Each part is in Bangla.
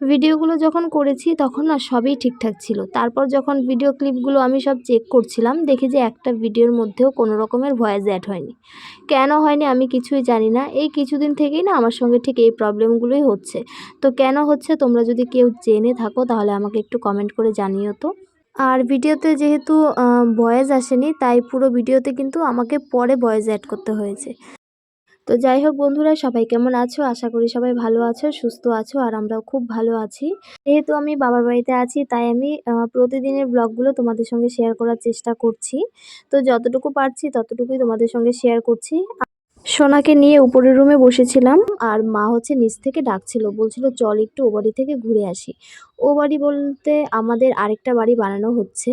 ভিডিওগুলো যখন করেছি তখন না সবই ঠিকঠাক ছিল। তারপর যখন ভিডিও ক্লিপগুলো আমি সব চেক করছিলাম, দেখি যে একটা ভিডিওর মধ্যেও কোনো রকমের ভয়েস অ্যাড হয়নি। কেন হয়নি আমি কিছুই জানি না। এই কিছুদিন থেকেই না আমার সঙ্গে ঠিক এই প্রবলেমগুলোই হচ্ছে। তো কেন হচ্ছে তোমরা যদি কেউ জেনে থাকো তাহলে আমাকে একটু কমেন্ট করে জানিও তো। আর ভিডিওতে যেহেতু ভয়েস আসেনি, তাই পুরো ভিডিওতে কিন্তু আমাকে পরে ভয়েস অ্যাড করতে হয়েছে। তো যাই হোক বন্ধুরা, সবাই কেমন আছো? আশা করি সবাই ভালো আছো, সুস্থ আছো, আর আমরাও খুব ভালো আছি। যেহেতু আমি বাবার বাড়িতে আছি, তাই আমি প্রতিদিনের ব্লগগুলো তোমাদের সঙ্গে শেয়ার করার চেষ্টা করছি। তো যতটুকু পারছি ততটুকুই তোমাদের সঙ্গে শেয়ার করছি। সোনাকে নিয়ে উপরের রুমে বসেছিলাম, আর মা হচ্ছে নিচ থেকে ডাকছিল, বলছিল, চল একটু ও বাড়ি থেকে ঘুরে আসি। ও বাড়ি বলতে আমাদের আরেকটা বাড়ি বানানো হচ্ছে,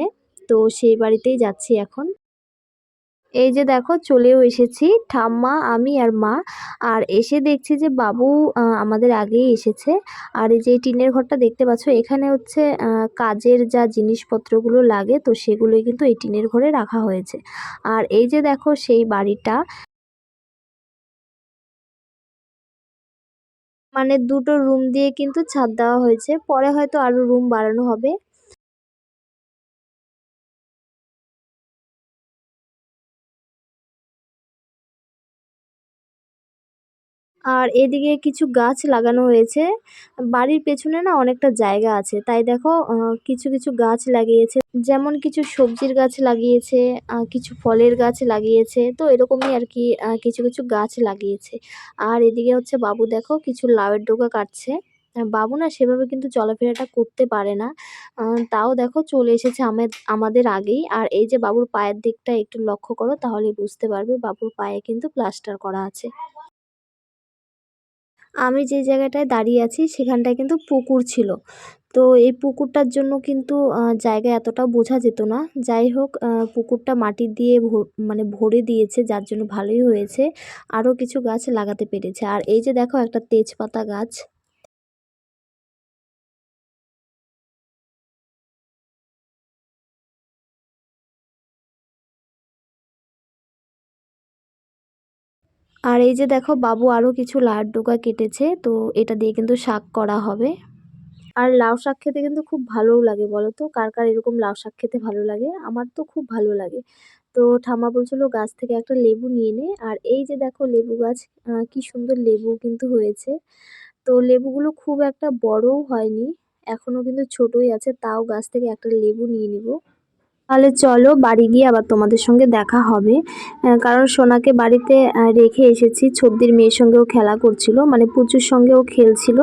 তো সেই বাড়িতেই যাচ্ছি এখন। এই যে দেখো চলেও এসেছি, ঠাম্মা, আমি আর মা। আর এসে দেখছি যে বাবু আমাদের আগেই এসেছে। আর এই যে টিনের ঘরটা দেখতে পাচ্ছ, এখানে হচ্ছে কাজের যা জিনিসপত্রগুলো লাগে, তো সেগুলোই কিন্তু এই টিনের ঘরে রাখা হয়েছে। আর এই যে দেখো সেই বাড়িটা। মানে দুটো রুম দিয়ে কিন্তু ছাদ দেওয়া হয়েছে, পরে হয়তো আরও রুম বাড়ানো হবে। আর এদিকে কিছু গাছ লাগানো হয়েছে। বাড়ির পেছনে না অনেকটা জায়গা আছে। তাই দেখো কিছু কিছু গাছ লাগিয়েছে। যেমন কিছু সবজির গাছ লাগিয়েছে কিছু ফলের গাছ লাগিয়েছে। তো এরকমই আর কি কিছু কিছু গাছ লাগিয়েছে। আর এদিকে হচ্ছে বাবু দেখো, কিছু লাউয়ের ডোকা কাটছে। বাবু না সেভাবে কিন্তু চলাফেরাটা করতে পারে না। তাও দেখো চলে এসেছে আমাদের আগেই। আর এই যে বাবুর পায়ের দিকটা একটু লক্ষ্য করো তাহলে বুঝতে পারবে বাবুর পায়ে কিন্তু প্লাস্টার করা আছে। আমি যে জায়গাটায় দাঁড়িয়ে আছি সেখানটায় কিন্তু পুকুর ছিল। তো এই পুকুরটার জন্য কিন্তু জায়গা এতটা বোঝা যেত না। যাই হোক পুকুরটা মাটি দিয়ে মানে ভরে দিয়েছে, যার জন্য ভালোই হয়েছে। আরও কিছু গাছ লাগাতে পেরেছে। আর এই যে দেখো একটা তেজপাতা গাছ। আর এই যে দেখো, বাবু আরও কিছু লাড় ডোকা কেটেছে, তো এটা দিয়ে কিন্তু শাক করা হবে। আর লাউ শাক খেতে কিন্তু খুব ভালোও লাগে বলো তো কার কার এরকম লাউ শাক খেতে ভালো লাগে? আমার তো খুব ভালো লাগে। তো ঠাম্মা বলছিল গাছ থেকে একটা লেবু নিয়ে নে। আর এই যে দেখো, লেবু গাছ কি সুন্দর লেবু কিন্তু হয়েছে। তো লেবুগুলো খুব একটা বড়ও হয়নি এখনও কিন্তু ছোটই আছে, তাও গাছ থেকে একটা লেবু নিয়ে নিব। তাহলে চলো বাড়ি গিয়ে আবার তোমাদের সঙ্গে দেখা হবে। কারণ সোনাকে বাড়িতে রেখে এসেছি। ছদ্দির মেয়ের সঙ্গেও খেলা করছিল মানে পুচুর সঙ্গেও খেলছিল।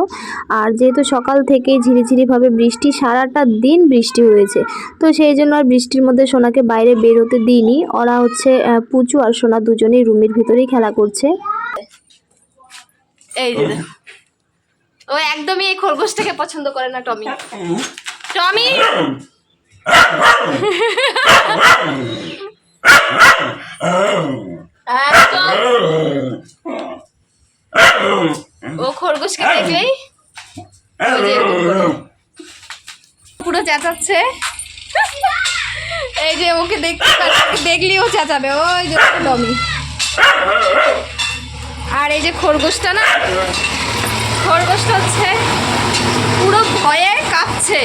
আর যেহেতু সকাল থেকেই ঝিরিঝিরিভাবে বৃষ্টি, সারাটা দিন বৃষ্টি হয়েছে। তো সেই জন্য আর বৃষ্টির মধ্যে সোনাকে বাইরে বেরোতে দিইনি। ওরা হচ্ছে পুচু আর সোনা দুজনেই রুমের ভিতরেই খেলা করছে। ও একদমই এই খরগোশটাকে পছন্দ করে না টমি। টমি! ও খরগোশকে দেখলেই? পুরো চেঁচাচ্ছে। এই যে ওকে দেখতে দেখলেই ও চেঁচাবে। ওই যে ডমি আর এই যে খরগোশটা না খরগোশটা হচ্ছে পুরো ভয়ে কাঁপছে।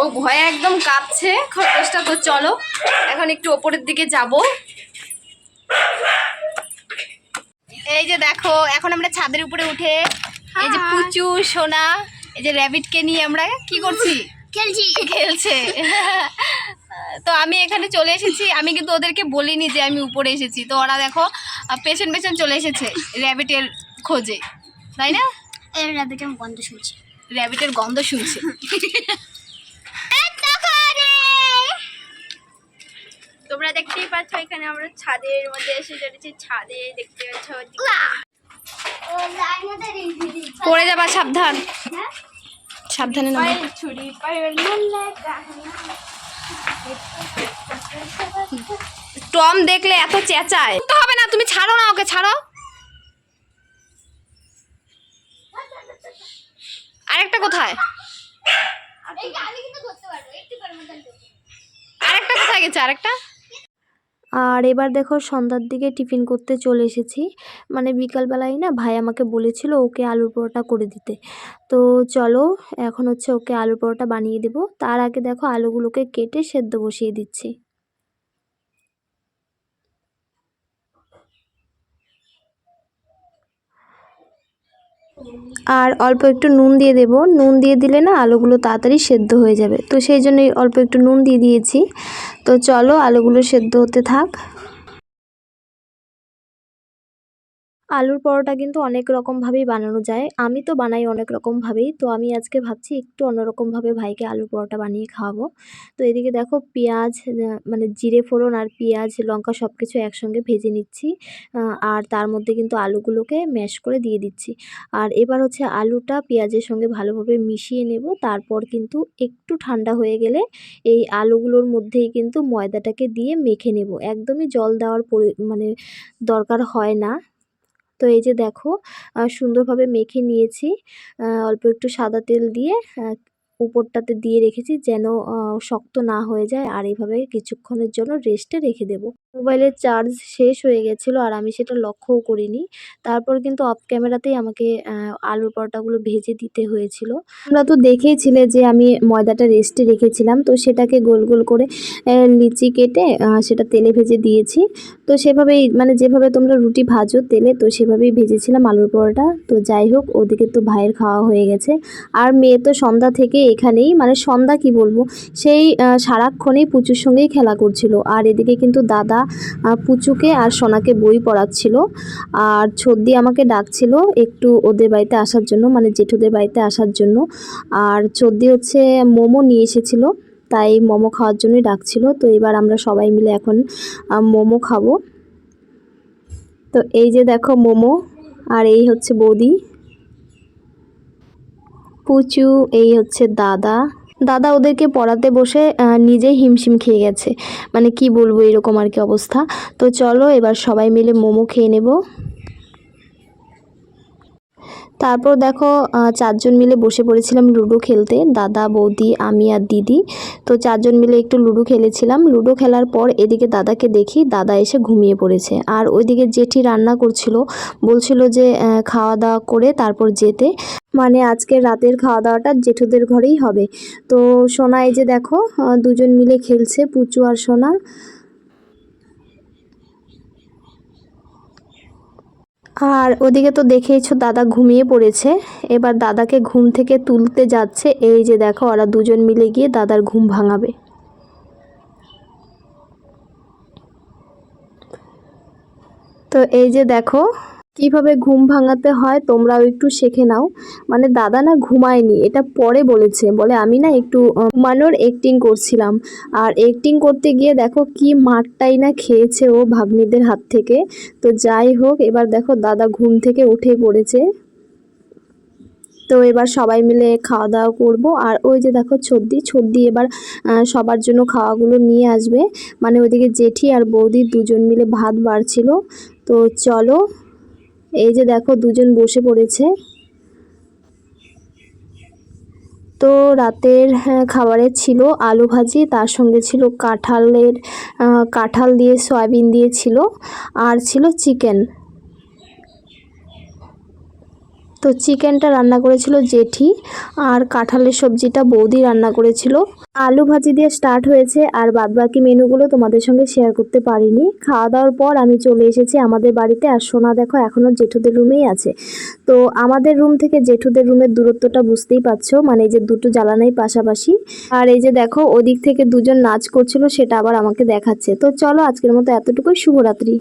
ও ভয়ে একদম কাঁপছে। খরগোশটা তো চলো। এখন একটু ওপরের দিকে যাব। এই যে দেখো এখন আমরা ছাদের উপরে উঠে এই যে পুচু সোনা এই যে র্যাবিটকে নিয়ে আমরা কি করছি? খেলছি। খেলছে। তো আমি এখানে চলে এসেছি। আমি কিন্তু ওদেরকে বলিনি যে আমি উপরে এসেছি। তো ওরা দেখো পেছন পেছন চলে এসেছে র্যাবিটের খোঁজে। তাই না? র্যাবিটের গন্ধ শুনছি। র্যাবিটের গন্ধ শুনছে। পাচ্ছ? এখানে আমরা ছাদের মধ্যে এসে চলেছি। ছাদে দেখতে পাচ্ছ পড়ে যাবা সাবধান। সাবধানে নামো। ছুরি টম দেখলে এত চেঁচায়। তো হবে না তুমি ছাড়ো না ওকে ছাড়ো। আরেকটা কোথায়? আরেকটা কোথায় গেছে আরেকটা? আর এবার দেখো সন্ধ্যার দিকে টিফিন করতে চলে এসেছি। মানে বিকালবেলায় না ভাই আমাকে বলেছিল ওকে আলুর পরোটা করে দিতে। তো চলো, এখন হচ্ছে ওকে আলুর পরোটা বানিয়ে দেবো। তার আগে দেখো আলুগুলোকে কেটে সেদ্ধ বসিয়ে দিচ্ছি। আর অল্প একটু নুন দিয়ে দেব। নুন দিয়ে দিলে না আলুগুলো তাড়াতাড়ি সেদ্ধ হয়ে যাবে। তো সেই জন্যই অল্প একটু নুন দিয়ে দিয়েছি। তো চলো আলুগুলো সেদ্ধ হতে থাক। আলুর পরোটা কিন্তু অনেক রকমভাবেই বানানো যায়। আমি তো বানাই অনেক রকমভাবেই। তো আমি আজকে ভাবছি একটু অন্যরকমভাবে ভাইকে আলুর পরোটা বানিয়ে খাওয়াবো। তো এদিকে দেখো পেঁয়াজ মানে জিরে ফোড়ন আর পেঁয়াজ, লঙ্কা সব কিছু একসঙ্গে ভেজে নিচ্ছি। আর তার মধ্যে কিন্তু আলুগুলোকে ম্যাশ করে দিয়ে দিচ্ছি। আর এবার হচ্ছে আলুটা পেঁয়াজের সঙ্গে ভালোভাবে মিশিয়ে নেব। তারপর কিন্তু একটু ঠান্ডা হয়ে গেলে এই আলুগুলোর মধ্যেই কিন্তু ময়দাটাকে দিয়ে মেখে নেব। একদমই জল দেওয়ার মানে দরকার হয় না। তো এই যে দেখো সুন্দরভাবে মেখে নিয়েছি। অল্প একটু সাদা তেল দিয়ে উপরটাতে দিয়ে রেখেছি যেন শক্ত না হয়ে যায়। আর এইভাবে কিছুক্ষণের জন্য রেস্টে রেখে দেব। মোবাইলের চার্জ শেষ হয়ে গেছিল আর আমি সেটা লক্ষ্যও করিনি। তারপর কিন্তু অফ ক্যামেরাতেই আমাকে আলুর পরোটাগুলো ভেজে দিতে হয়েছিল। তোমরা তো দেখেইছিলে যে আমি ময়দাটা রেস্টে রেখেছিলাম, তো সেটাকে গোল গোল করে লিচি কেটে সেটা তেলে ভেজে দিয়েছি। তো সেভাবেই মানে যেভাবে তোমরা রুটি ভাজো তেলে, তো সেভাবেই ভেজেছিলাম আলুর পরোটা। তো যাই হোক, ওদিকে তো ভাইয়ের খাওয়া হয়ে গেছে। আর মেয়ে তো সন্ধ্যা থেকে এখানেই মানে সন্ধ্যা কি বলব, সেই সারাক্ষণেই পুচুর সঙ্গেই খেলা করছিল। আর এদিকে কিন্তু দাদা পুচুকে আর সোনাকে বই পড়াচ্ছিল। আর ছদ্দি আমাকে ডাকছিল একটু ওদের বাড়িতে আসার জন্য মানে জেঠুদের বাড়িতে আসার জন্য। আর ছদ্দি হচ্ছে মোমো নিয়ে এসেছিল, তাই মোমো খাওয়ার জন্যই ডাকছিল। তো এবার আমরা সবাই মিলে এখন মোমো খাব। তো এই যে দেখো মোমো, আর এই হচ্ছে বৌদি। পুচু, এই হচ্ছে দাদা। দাদা ওদেরকে পড়াতে বসে নিজে নিজেই হিমশিম খেয়ে গেছে। মানে কি বলব এরকম আর কি অবস্থা। তো চলো এবার সবাই মিলে মোমো খেয়ে নেব। তারপর দেখো চারজন মিলে বসে পড়েছিলাম লুডো খেলতে, দাদা, বৌদি, আমি আর দিদি। তো চারজন মিলে একটু লুডো খেলেছিলাম। লুডো খেলার পর এদিকে দাদাকে দেখি, দাদা এসে ঘুমিয়ে পড়েছে। আর ওইদিকে জেঠি রান্না করছিল, বলছিল যে খাওয়া দাওয়া করে তারপর যেতে। মানে আজকে রাতের খাওয়া দাওয়াটা জেঠুদের ঘরেই হবে। তো সোনা এই যে দেখো দুজন মিলে খেলছে, পুচু আর সোনা। আর ওদিকে তো দেখেইছো দাদা ঘুমিয়ে পড়েছে। এবার দাদাকে ঘুম থেকে তুলতে যাচ্ছে। এই যে দেখো, ওরা দুজন মিলে গিয়ে দাদার ঘুম ভাঙাবে। তো এই যে দেখো কীভাবে ঘুম ভাঙাতে হয় তোমরাও একটু শেখে নাও। মানে দাদা না ঘুমায়নি, এটা পরে বলেছে। বলে, আমি না একটু ঘুমানোর অ্যাক্টিং করছিলাম। আর অ্যাক্টিং করতে গিয়ে দেখো কি মারটাই না খেয়েছে ও ভাগ্নিদের হাত থেকে। তো যাই হোক, এবার দেখো দাদা ঘুম থেকে উঠে পড়েছে। তো এবার সবাই মিলে খাওয়া দাওয়া করব। আর ওই যে দেখো ছদ্দি ছদ্দি এবার সবার জন্য খাওয়াগুলো নিয়ে আসবে। মানে ওইদিকে জেঠি আর বৌদি দুজন মিলে ভাত বাড়ছিল। তো চলো এই যে দেখো দুজন বসে পড়েছে। তো রাতের খাবারে ছিল আলু ভাজি, তার সঙ্গে ছিল কাঁঠালের কাঁঠাল দিয়ে সয়াবিন দিয়ে ছিল, আর ছিল চিকেন। তো চিকেনটা রান্না করেছিল জেঠি, আর কাঁঠালের সবজিটা বৌদি রান্না করেছিল। আলু ভাজি দিয়ে স্টার্ট হয়েছে আর বাদবাকি মেনুগুলো তোমাদের সঙ্গে শেয়ার করতে পারিনি। খাওয়া দাওয়ার পর আমি চলে এসেছি আমাদের বাড়িতে আর সোনা দেখো এখনও জেঠুদের রুমেই আছে। তো আমাদের রুম থেকে জেঠুদের রুমের দূরত্বটা বুঝতেই পারছ মানে এই যে দুটো জ্বালানাই পাশাপাশি। আর এই যে দেখো, ওদিক থেকে দুজন নাচ করছিল, সেটা আবার আমাকে দেখাচ্ছে। তো চলো আজকের মতো এতটুকুই, শুভরাত্রি।